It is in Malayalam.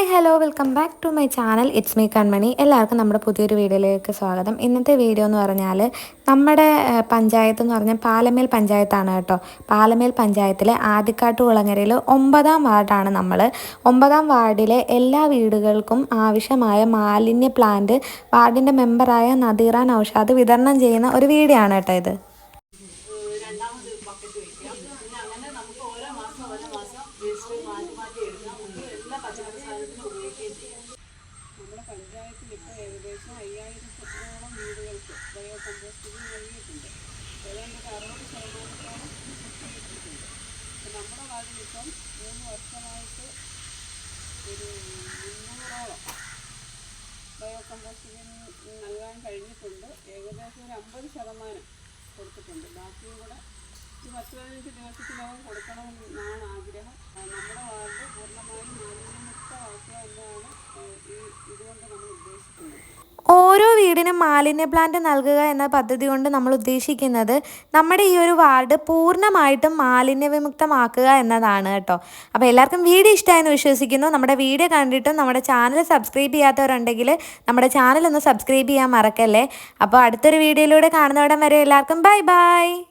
Hi hello welcome back to my channel it's me Kanmani എല്ലാവർക്കും നമ്മുടെ പുതിയൊരു വീഡിയോയിലേക്ക് സ്വാഗതം. ഇന്നത്തെ വീഡിയോ എന്ന് പറഞ്ഞാൽ നമ്മുടെ പഞ്ചായത്ത് എന്ന് പറഞ്ഞാൽ പാലമേൽ പഞ്ചായത്താണ് കേട്ടോ. പാലമേൽ പഞ്ചായത്തിലെ ആദിക്കാട്ട് കുളങ്ങരയിൽ ഒമ്പതാം വാർഡാണ് നമ്മൾ ഒമ്പതാം വാർഡിലെ എല്ലാ വീടുകൾക്കും ആവശ്യമായ മാലിന്യ പ്ലാന്റ് വാർഡിന്റെ മെമ്പറായ നദീറാൻ നൌഷാദ് വിതരണം ചെയ്യുന്ന ഒരു വീഡിയോ ആണ് കേട്ടോ ഇത്. രണ്ടാമത് ബക്കറ്റ് വെക്കാം. പിന്നെ അങ്ങനെ നമുക്ക് ഓരോ മാസം ഓരോ മാസം വേസ്റ്റ് മാറ്റി മാറ്റി എടുക്കാം. പച്ചക്കറി ഉപയോഗിക്കുകയും ചെയ്യാം നമ്മുടെ പഞ്ചായത്തിൽ ഇപ്പോൾ ഏകദേശം അയ്യായിരത്തോളം വീടുകൾക്ക് ബയോ കമ്പോസ്റ്റിംഗ് നൽകിയിട്ടുണ്ട്. ഏതാണ്ട് ഒരു അറുപത് ശതമാനത്തോളം അപ്പോൾ നമ്മുടെ വാർഡിൽ ഇപ്പം മൂന്ന് വർഷമായിട്ട് ഒരു മുന്നൂറോളം ബയോ കമ്പോസ്റ്റിംഗ് നൽകാൻ കഴിഞ്ഞിട്ടുണ്ട്. ഏകദേശം ഒരു അമ്പത് ശതമാനം കൊടുത്തിട്ടുണ്ട്. ബാക്കിയും കൂടെ ഒരു പത്ത് പതിനഞ്ച് ദിവസത്തിനകം കൊടുക്കണമെന്നാണ് ആഗ്രഹം ആ, നമ്മുടെ വാർഡ് പൂർണമായും മാലിന്യമുക്തമാക്കുക എന്നതാണ് ഏഹ്, ഈ ഇതുകൊണ്ട് നമ്മൾ ഉദ്ദേശിക്കുന്നത് ഓരോ വീടിനും മാലിന്യ പ്ലാന്റ് നൽകുക എന്ന പദ്ധതി കൊണ്ട് നമ്മൾ ഉദ്ദേശിക്കുന്നത് നമ്മുടെ ഈ ഒരു വാർഡ് പൂർണമായിട്ടും മാലിന്യ വിമുക്തമാക്കുക എന്നതാണ് കേട്ടോ. അപ്പോൾ എല്ലാവർക്കും വീഡിയോ ഇഷ്ടമായെന്ന് വിശ്വസിക്കുന്നു. നമ്മുടെ വീഡിയോ കണ്ടിട്ടും നമ്മുടെ ചാനൽ സബ്സ്ക്രൈബ് ചെയ്യാത്തവരുണ്ടെങ്കിൽ നമ്മുടെ ചാനൽ ഒന്ന് സബ്സ്ക്രൈബ് ചെയ്യാൻ മറക്കല്ലേ. അപ്പോൾ അടുത്തൊരു വീഡിയോയിലൂടെ കാണുന്നവിടം വരെ എല്ലാവർക്കും ബൈ ബൈ.